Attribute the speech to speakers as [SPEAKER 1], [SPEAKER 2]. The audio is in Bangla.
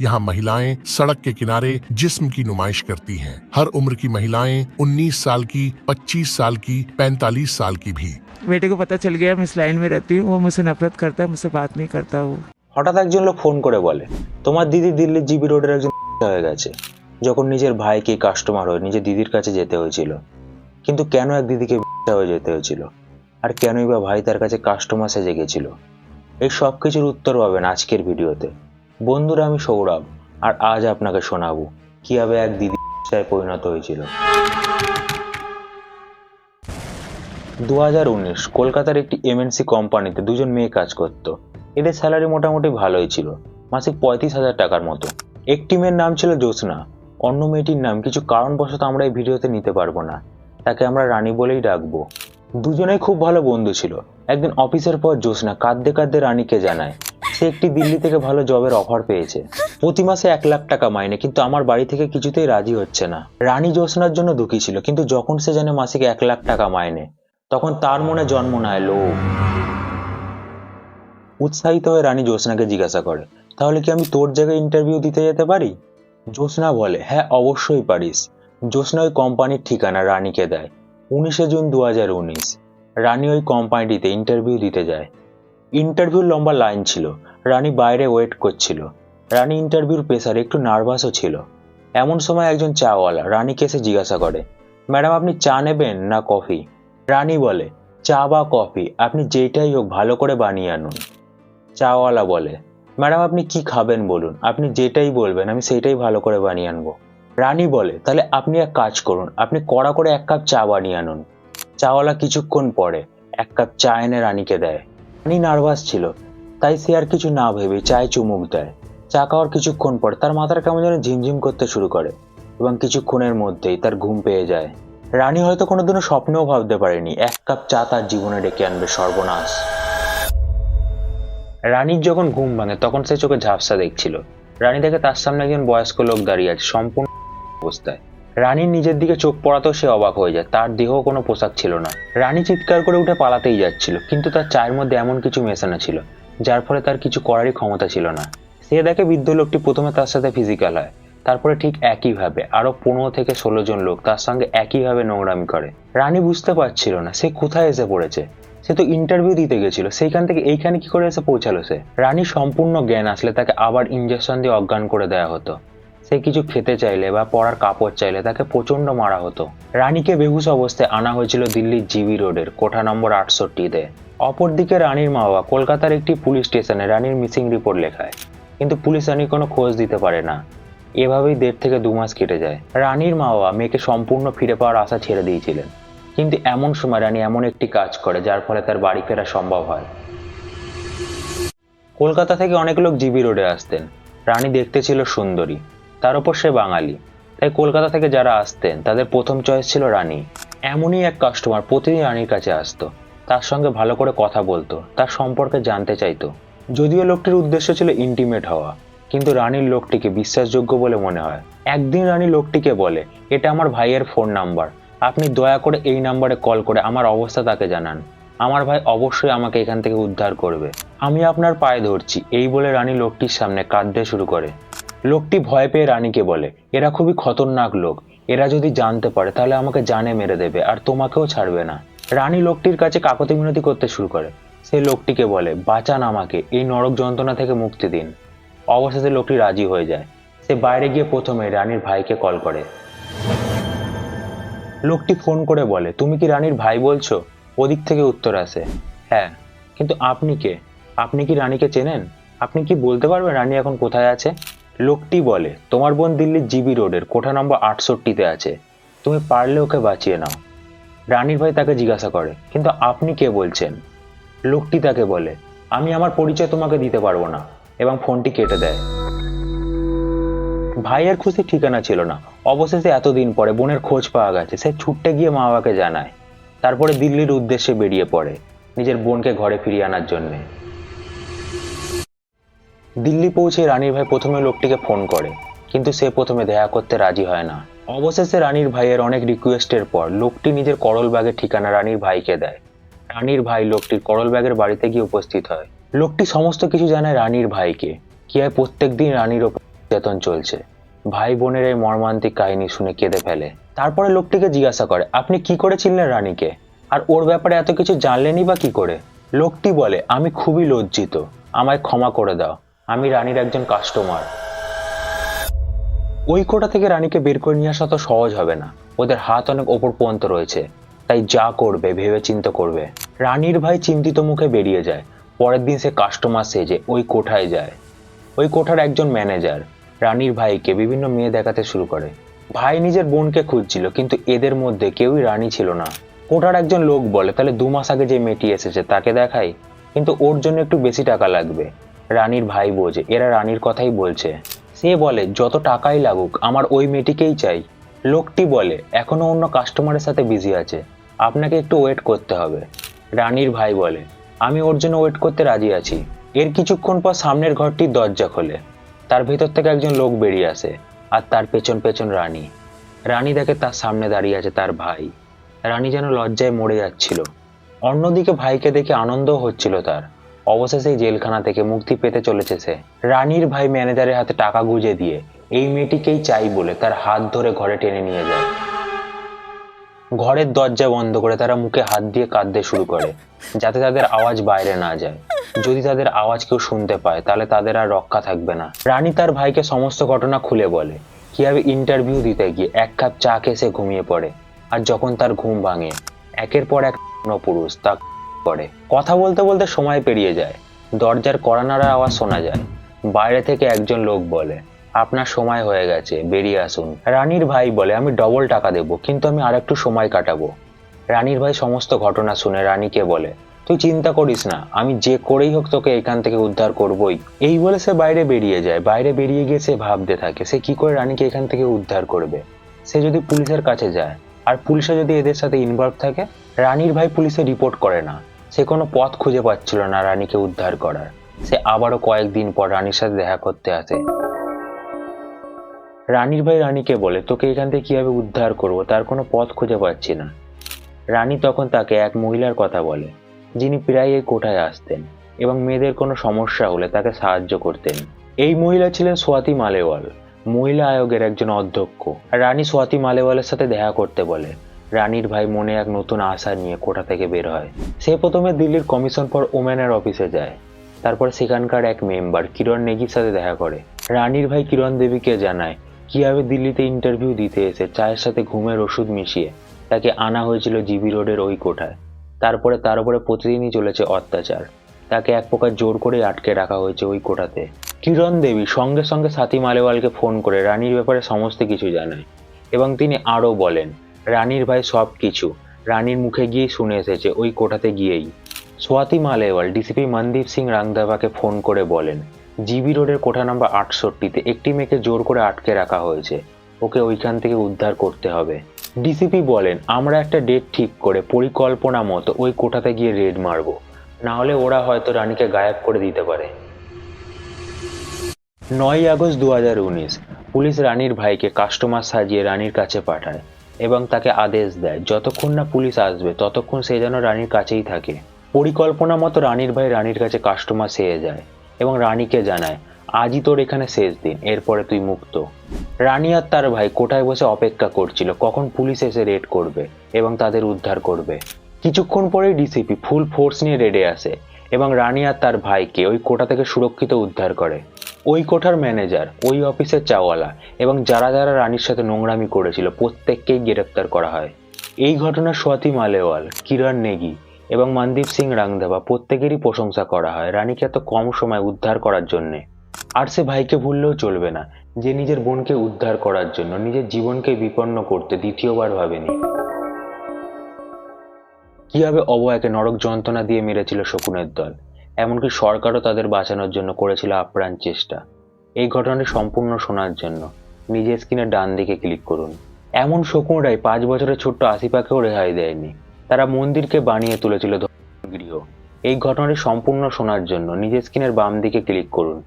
[SPEAKER 1] यहाँ महिलाएं सड़क के किनारे जिस्म की नुमाइश करती हैं हर उम्र की महिलाएं 19 साल की 25 साल की 45 साल की भी
[SPEAKER 2] बेटे को पता चल गया मैं इस लाइन में रहती हूँ वो मुझसे नफरत करता है मुझसे बात नहीं करता वो
[SPEAKER 3] হঠাৎ একজন লোক ফোন করে বলে তোমার দিদি দিল্লির জিবি রোডের একজন হয়ে গেছে যখন নিজের ভাইকে কাস্টমার হয়ে নিজের দিদির কাছে যেতে হয়েছিল কিন্তু কেন এক দিদিকে হয়ে যেতে হয়েছিল আর কেনই বা ভাই তার কাছে কাস্টমার সেজে গেছিল এই সব কিছুর উত্তর পাবেন আজকের ভিডিওতে বন্ধুরা, আমি সৌরভ, আর আজ আপনাকে শোনাবো কীভাবে এক দিদি পরিণত হয়েছিল। দু হাজার উনিশ, কলকাতার একটি এমএনসি কোম্পানিতে দুজন মেয়ে কাজ করত। এদের স্যালারি মোটামুটি ভালোই ছিল, মাসিক পঁয়ত্রিশ হাজার টাকার মতো। একটি মেয়ের নাম ছিল জ্যোৎস্না, অন্য মেয়েটির নাম কিছু কারণবশত আমরা এই ভিডিওতে নিতে পারব না, তাকে আমরা রানী বলেই ডাকবো। দুজনেই খুব ভালো বন্ধু ছিল। একদিন অফিসের পর জ্যোৎস্না কাঁদতে কাঁদতে রানীকে জানায় সে একটি দিল্লি থেকে ভালো জবের অফার পেয়েছে। প্রতি মাসে এক লাখ টাকা মাইনে, কিন্তু আমার বাড়ি থেকে কিছুতেই রাজি হচ্ছে না। রানী জ্যোৎস্নার জন্য দুঃখী ছিল, কিন্তু যখন সে জানে মাসিক এক লাখ টাকা মাইনে, তখন তার মনে জন্ম নেয় লোভ। উৎসাহিত হয়ে রানী জ্যোৎস্নাকে জিজ্ঞাসা করে, তাহলে কি আমি তোর জায়গায় ইন্টারভিউ দিতে যেতে পারি? জ্যোৎস্না বলে হ্যাঁ অবশ্যই পারিস। জ্যোৎস্না ওই কোম্পানির ঠিকানা রানীকে দেয়, উনিশে জুন দু হাজার উনিশ। রানী ওই কোম্পানিটিতে ইন্টারভিউ দিতে যায়। ইন্টারভিউর লম্বা লাইন ছিল। রানী বাইরে ওয়েট করছিল। রানী ইন্টারভিউর পেশার একটু নার্ভাসও ছিল। এমন সময় একজন চাওয়ালা রানীকে এসে জিজ্ঞাসা করে ম্যাডাম আপনি চা নেবেন না কফি রানী বলে, চা বা কফি আপনি যেটাই হোক ভালো করে বানিয়ে আনুন। চাওয়ালা বলে ম্যাডাম আপনি কি খাবেন বলুন? আপনি যেটাই বলবেন, আমি সেটাই ভালো করে বানিয়ে আনব। রানী বলে, তাহলে আপনি এক কাজ করুন, আপনি কড়া করে এক কাপ চা বানিয়ে আনুন। চাওয়ালা কিছুক্ষণ পরে এক কাপ চা এনে রানীকে দেয়। রানী নার্ভাস ছিল, তাই সে আর কিছু না ভেবে চায়ে চুমুক দেয়। চা খাওয়ার কিছুক্ষণ পর তার মাথার কেমন যেন ঝিমঝিম করতে শুরু করে এবং কিছুক্ষণের মধ্যেই তার ঘুম পেয়ে যায়। রানী হয়তো কোনোদিনও স্বপ্নেও ভাবতে পারেনি, এক কাপ চা তার জীবনে ডেকে আনবে সর্বনাশ। রানীর যখন ঘুম ভাঙে, তখন সে চোখে ঝাপসা দেখছিল। রানী দেখে তার সামনে একজন বয়স্ক লোক দাঁড়িয়ে আছে, সম্পূর্ণ অবস্থায়। রানীর নিজের দিকে চোখ পড়াতেও সে অবাক হয়ে যায়। তার দেহ কোনো পোশাক ছিল না। রানী চিৎকার করে উঠে পালাতেই যাচ্ছিল, কিন্তু তার চায়ের মধ্যে এমন কিছু মেশানো ছিল, যার ফলে তার কিছু করারই ক্ষমতা ছিল না। সে দেখে বৃদ্ধ লোকটি প্রথমে তার সাথে ফিজিক্যাল হয়, তারপরে ঠিক একইভাবে আরও পনেরো থেকে ষোলো জন লোক তার সঙ্গে একইভাবে নোংরামি করে। রানী বুঝতে পারছিল না, সে কোথায় এসে পড়েছে। সে তো ইন্টারভিউ দিতে গেছিল, সেইখান থেকে এইখানে কি করে এসে পৌঁছালো সে? রানী সম্পূর্ণ জ্ঞান আসলে তাকে আবার ইঞ্জেকশন দিয়ে অজ্ঞান করে দেওয়া হতো। সে কিছু খেতে চাইলে বা পরার কাপড় চাইলে তাকে প্রচণ্ড মারা হতো। রানীকে বেহুশ অবস্থায় আনা হয়েছিল দিল্লির জিবি রোডের কোঠা নম্বর আটষট্টিতে। অপরদিকে রানীর মা বাবা কলকাতার একটি পুলিশ স্টেশনে রানীর মিসিং রিপোর্ট লেখায়। কিন্তু পুলিশ রানীর কোনো খোঁজ দিতে পারে না। এভাবেই দেড় থেকে দু মাস কেটে যায়। রানীর মা বাবা মেয়েকে সম্পূর্ণ ফিরে পাওয়ার আশা ছেড়ে দিয়েছিলেন। কিন্তু এমন সময় রানী এমন একটি কাজ করে যার ফলে তার বাড়ি ফেরা সম্ভব হয়। কলকাতা থেকে অনেক লোক জিবি রোডে আসতেন। রানী দেখতে ছিল সুন্দরী। তার উপর সে বাঙালি। তাই কলকাতা থেকে যারা আসতেন, তাদের প্রথম চয়েস ছিল রানী। এমনই এক কাস্টমার প্রতিদিন রানীর কাছে আসতো। তার সঙ্গে ভালো করে কথা বলতো, তার সম্পর্কে জানতে চাইতো। যদিও লোকটির উদ্দেশ্য ছিল ইন্টিমেট হওয়া, কিন্তু রানীর লোকটিকে বিশ্বাসযোগ্য বলে মনে হয়। একদিন রানী লোকটিকে বলে, এটা আমার ভাইয়ের ফোন নাম্বার আপনি দয়া করে এই নাম্বারে কল করে আমার অবস্থা তাকে জানান। আমার ভাই অবশ্যই আমাকে এখান থেকে উদ্ধার করবে। আমি আপনার পায়ে ধরছি। এই বলে রানী লোকটির সামনে কাঁদতে শুরু করে। লোকটি ভয় পেয়ে রানীকে বলে, এরা খুবই খতরনাক লোক। এরা যদি জানতে পারে, তাহলে আমাকে জানে মেরে দেবে, আর তোমাকেও ছাড়বে না। রানী লোকটির কাছে কাকতি মিনতি করতে শুরু করে। সে লোকটিকে বলে, বাঁচান আমাকে, এই নরক যন্ত্রণা থেকে মুক্তি দিন। অবশেষে লোকটি রাজি হয়ে যায়। সে বাইরে গিয়ে প্রথমে রানীর ভাইকে কল করে। লোকটি ফোন করে বলে, তুমি কি রানীর ভাই বলছো? ওদিক থেকে উত্তর আসে হ্যাঁ। কিন্তু আপনি কে? আপনি কি রানীকে চেনেন? আপনি কি বলতে পারবেন রানী এখন কোথায় আছে? লোকটি বলে, তোমার বোন দিল্লির জিবি রোডের কোঠা নম্বর আটষট্টিতে আছে। তুমি পারলে ওকে বাঁচিয়ে নাও। রানীর ভাই তাকে জিজ্ঞাসা করে, কিন্তু আপনি কে বলছেন? লোকটি তাকে বলে, আমি আমার পরিচয় তোমাকে দিতে পারব না। এবং ফোনটি কেটে দেয়। ভাইয়ের খুশি ঠিকানা ছিল না। অবশেষে এতদিন পরে বোনের খোঁজ পাওয়া গেছে। সে ছুটতে গিয়ে মা বাবাকে জানায়। তারপরে দিল্লির উদ্দেশ্যে বেরিয়ে পড়ে নিজের বোনকে ঘরে ফিরিয়ে আনার জন্যে। দিল্লি পৌঁছে রানীর ভাই প্রথমে লোকটিকে ফোন করে, কিন্তু সে প্রথমে দেখা করতে রাজি হয় না। অবশেষে রানীর ভাইয়ের অনেক রিকোয়েস্টের পর লোকটি নিজের করল ব্যাগের ঠিকানা রানীর ভাইকে দেয়। রানীর ভাই লোকটির করল ব্যাগের বাড়িতে গিয়ে উপস্থিত হয়। লোকটি সমস্ত কিছু জানায় রানীর ভাইকে, কি হয় প্রত্যেকদিন রানীর ওপর চেতন চলছে। ভাই বোনের এই মর্মান্তিক কাহিনী শুনে কেঁদে ফেলে। তারপরে লোকটিকে জিজ্ঞাসা করে, আপনি কি করে চিনলেন রানীকে? আর ওর ব্যাপারে এত কিছু জানলেনই বা কি করে? লোকটি বলে, আমি খুবই লজ্জিত। আমায় ক্ষমা করে দাও। আমি রানীর একজন কাস্টমার ওই কোটা থেকে রানীকে বের করে নিয়ে আসা তো সহজ হবে না। ওদের হাত অনেক ওপর পর্যন্ত রয়েছে। তাই যা করবে ভেবে চিন্তে করবে। রানীর ভাই চিন্তিত মুখে বেরিয়ে যায়। পরের দিন সে কাস্টমার সেজে ওই কোঠায় যায়। ওই কোঠার একজন ম্যানেজার রানীর ভাইকে বিভিন্ন মেয়ে দেখাতে শুরু করে। ভাই নিজের বোনকে খুঁজছিল, কিন্তু এদের মধ্যে কেউই রানী ছিল না। কোঠার একজন লোক বলে, তাহলে দু মাস আগে যে মেয়েটি এসেছে, তাকে দেখাই। কিন্তু ওর জন্য একটু বেশি টাকা লাগবে। রানীর ভাই বোঝে, এরা রানীর কথাই বলছে। সে বলে, যত টাকাই লাগুক, আমার ওই মেয়েটিকেই চাই। লোকটি বলে, এখনও অন্য কাস্টমারের সাথে বিজি আছে, আপনাকে একটু ওয়েট করতে হবে। রানীর ভাই বলে, আমি ওর জন্য ওয়েট করতে রাজি আছি। এর কিছুক্ষণ পর সামনের ঘরটির দরজা খোলে। তার ভেতর থেকে একজন লোক বেরিয়ে আসে, আর তার পেছন পেছন রানী। রানী দেখে তার সামনে দাঁড়িয়ে আছে তার ভাই। রানী যেন লজ্জায় মরে যাচ্ছিল। অন্যদিকে ভাইকে দেখে আনন্দও হচ্ছিল তার। অবশেষে জেলখানা থেকে মুক্তি পেতে চলেছে সে। রানীর ভাই ম্যানেজারের হাতে টাকা গুঁজে দিয়ে এই মেয়েটিকেই চাই বলে তার হাত ধরে ঘরে টেনে নিয়ে যায়। ঘরের দরজা বন্ধ করে তারা মুখে হাত দিয়ে কাঁদতে শুরু করে, যাতে তাদের আওয়াজ বাইরে না যায়। যদি তাদের আওয়াজ কেউ শুনতে পায়, তাহলে তাদের আর রক্ষা থাকবে না। রানী তার ভাইকে সমস্ত ঘটনা খুলে বলে, কীভাবে ইন্টারভিউ দিতে গিয়ে এক কাপ চা খেয়ে সে ঘুমিয়ে পড়ে। আর যখন তার ঘুম ভাঙে, একের পর এক পুরুষ তা করে কথা বলতে বলতে সময় পেরিয়ে যায়। দরজার কড়ানাড়া আওয়াজ শোনা যায়। বাইরে থেকে একজন লোক বলে, আপনার সময় হয়ে গেছে, বেরিয়ে আসুন। রানীর ভাই বলে, আমি ডবল টাকা দেব, কিন্তু আমি আরেকটু সময় কাটাবো। রানীর ভাই সমস্ত ঘটনা শুনে রানীকে বলে, তুই চিন্তা করিস না, আমি যে করেই হোক তোকে এখান থেকে উদ্ধার করবই। এই বলে সে বাইরে বেরিয়ে যায়। বাইরে বেরিয়ে গিয়ে সে ভাবতে থাকে, সে কি করে রানীকে এখান থেকে উদ্ধার করবে? সে যদি পুলিশের কাছে যায়, আর পুলিশে যদি এদের সাথে ইনভলভ থাকে, রানীর ভাই পুলিশে রিপোর্ট করে না। সে কোনো পথ খুঁজে পাচ্ছিল না রানীকে উদ্ধার করার। সে আবারও কয়েকদিন পর রানীর সাথে দেখা করতে আসে। রানীর ভাই রানীকে বলে, তোকে এখান থেকে কীভাবে উদ্ধার করব? তার কোনো পথ খুঁজে পাচ্ছি না। রানী তখন তাকে এক মহিলার কথা বলে, যিনি প্রায় এই কোঠায় আসতেন এবং মেয়েদের কোনো সমস্যা হলে তাকে সাহায্য করতেন। এই মহিলা ছিলেন সোয়াতি মালেওয়াল, মহিলা আয়োগের একজন অধ্যক্ষ। রানী সোয়াতি মালেওয়ালের সাথে দেখা করতে বলে রানীর ভাই মনে এক নতুন আশা নিয়ে কোঠা থেকে বের হয়। সে প্রথমে দিল্লির কমিশন ফর ওমেনের অফিসে যায়। তারপর সেখানকার এক মেম্বার কিরণ নেগির সাথে দেখা করে। রানীর ভাই কিরণ দেবীকে জানায়, কীভাবে দিল্লিতে ইন্টারভিউ দিতে এসে চায়ের সাথে ঘুমের ওষুধ মিশিয়ে তাকে আনা হয়েছিল জিবি রোডের ওই কোঠায়। তারপরে তার উপরে প্রতিদিনই চলেছে অত্যাচার। তাকে এক প্রকার জোর করে আটকে রাখা হয়েছে ওই কোঠাতে। কিরণ দেবী সঙ্গে সঙ্গে সাথী মালেওয়ালকে ফোন করে রানীর ব্যাপারে সমস্ত কিছু জানায় এবং তিনি আরও বলেন রানীর ভাই সব কিছু রানীর মুখে গিয়েই শুনে এসেছে, ওই কোঠাতে গিয়েই। সোয়াতি মালেওয়াল, ডিসিপি মনদীপ সিং রাংদাভাকে ফোন করে বলেন, জিবি রোডের কোঠা নাম্বার আটষট্টিতে একটি মেয়েকে জোর করে আটকে রাখা হয়েছে। ওকে ওইখান থেকে উদ্ধার করতে হবে। ডিসিপি বলেন, আমরা একটা ডেট ঠিক করে, পরিকল্পনা মতো ওই কোঠাতে গিয়ে রেড মারবো। না হলে ওরা হয়তো রানীকে গায়েব করে দিতে পারে। নয় আগস্ট দু হাজার উনিশ, পুলিশ রানীর ভাইকে কাস্টমার সাজিয়ে রানীর কাছে পাঠায়। এবং তাকে আদেশ দেয়। যতক্ষণ না পুলিশ আসবে, ততক্ষণ সে যেন রানীর কাছেই থাকে। পরিকল্পনা মতো রানীর ভাই রানীর কাছে কাস্টমার সেরে যায় এবং রানীকে জানায়, আজই তোর এখানে শেষ দিন, এরপরে তুই মুক্ত। রানী আর তার ভাই কোঠায় বসে অপেক্ষা করছিল, কখন পুলিশ এসে রেড করবে এবং তাদের উদ্ধার করবে। কিছুক্ষণ পরেই ডিসিপি ফুল ফোর্স নিয়ে রেডে আসে এবং রানী আর তার ভাইকে ওই কোটা থেকে সুরক্ষিত উদ্ধার করে। ওই কোঠার ম্যানেজার, ওই অফিসের চাওয়ালা এবং যারা যারা রানীর সাথে নোংরামি করেছিল প্রত্যেককেই গ্রেপ্তার করা হয়। এই ঘটনা সোয়াতি মালেওয়াল, কিরণ নেগি এবং মনদীপ সিং রাংদেবা প্রত্যেকেরই প্রশংসা করা হয় রানীকে এত কম সময় উদ্ধার করার জন্যে। আর সে ভাইকে ভুললেও চলবে না, যে নিজের বোনকে উদ্ধার করার জন্য, নিজের জীবনকে বিপন্ন করতে দ্বিতীয়বার ভাবেনি। কীভাবে অবয়াকে নরক যন্ত্রণা দিয়ে মেরেছিল শকুনের দল? এমনকি সরকারও তাদের বাঁচানোর জন্য করেছিল আপ্রাণ চেষ্টা। এই ঘটনাটি সম্পূর্ণ শোনার জন্য নিজের স্ক্রিনের ডান দিকে ক্লিক করুন। এমন শকুনরাই পাঁচ বছরের ছোট্ট আসিপাকেও রেহাই দেয়নি। তারা মন্দিরকে বানিয়ে তুলেছিল গৃহ। এই ঘটনাটি সম্পূর্ণ শোনার জন্য নিজের স্ক্রিনের বাম দিকে ক্লিক করুন।